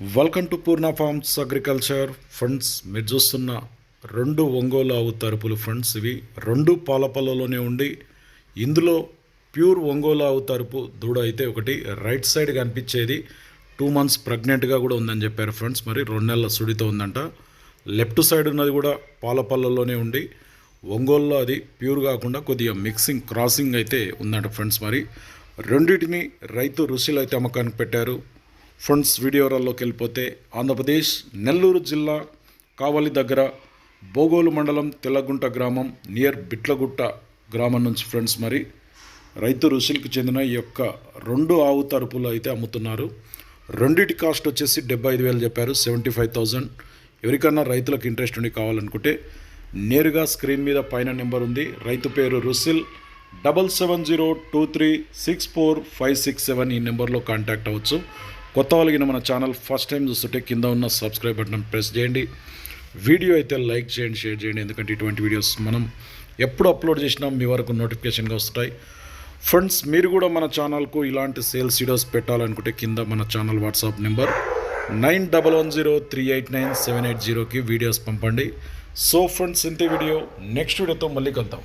Welcome to Purna farms agriculture friends మీరు చూస్తున్న రెండు ఒంగోలు ఆవు తరుపులు ఫ్రెండ్స్ ఇవి రెండు పాలపల్లలోనే ఉండి ఇందులో ప్యూర్ ఒంగోలు ఆవు తరుపు దూడ అయితే ఒకటి. రైట్ సైడ్ కనిపించేది టూ మంత్స్ ప్రెగ్నెంట్గా కూడా ఉందని చెప్పారు ఫ్రెండ్స్ మరి రెండు నెలల సుడితో ఉందంట. లెఫ్ట్ సైడ్ ఉన్నది కూడా పాలపల్లలోనే ఉండి ఒంగోలులో అది ప్యూర్ కాకుండా కొద్దిగా మిక్సింగ్ క్రాసింగ్ అయితే ఉందంట ఫ్రెండ్స్ మరి రెండింటిని రైతు రుషులు అయితే అమ్మకానికి పెట్టారు. ఫ్రెండ్స్ వీడియోరాల్లోకి వెళ్ళిపోతే ఆంధ్రప్రదేశ్ నెల్లూరు జిల్లా కావలి దగ్గర బోగోలు మండలం తెల్లగుంట గ్రామం నియర్ బిట్లగుట్ట గ్రామం నుంచి ఫ్రెండ్స్ మరి రైతు రుషులకు చెందిన ఈ యొక్క రెండు ఆవు తరుపులు అయితే అమ్ముతున్నారు. రెండిటి కాస్ట్ వచ్చేసి డెబ్బై ఐదు వేలు చెప్పారు సెవెంటీ ఫైవ్ థౌజండ్ ఎవరికన్నా రైతులకు ఇంట్రెస్ట్ ఉండి కావాలనుకుంటే నేరుగా స్క్రీన్ మీద పైన నెంబర్ ఉంది. రైతు పేరు Rusil. Double seven zero two three six four five six seven ఈ నెంబర్లో కాంటాక్ట్ అవ్వచ్చు. కొత్త వాళ్ళకి మన ఛానల్ ఫస్ట్ టైం చూస్తుంటే కింద ఉన్న సబ్స్క్రైబ్ బటన్ ప్రెస్ చేయండి. వీడియో అయితే లైక్ చేయండి షేర్ చేయండి. ఎందుకంటే ఇటువంటి వీడియోస్ మనం ఎప్పుడు అప్లోడ్ చేసినా మీ వరకు నోటిఫికేషన్గా వస్తాయి. ఫ్రెండ్స్ మీరు కూడా మన ఛానల్కు ఇలాంటి సేల్స్ వీడియోస్ పెట్టాలనుకుంటే కింద మన channel WhatsApp number nine double one zero three eight nine seven eight జీరోకి వీడియోస్ పంపండి. సో ఫ్రెండ్స్ ఇంతే వీడియో. నెక్స్ట్ వీడియోతో మళ్ళీ కలుద్దాం.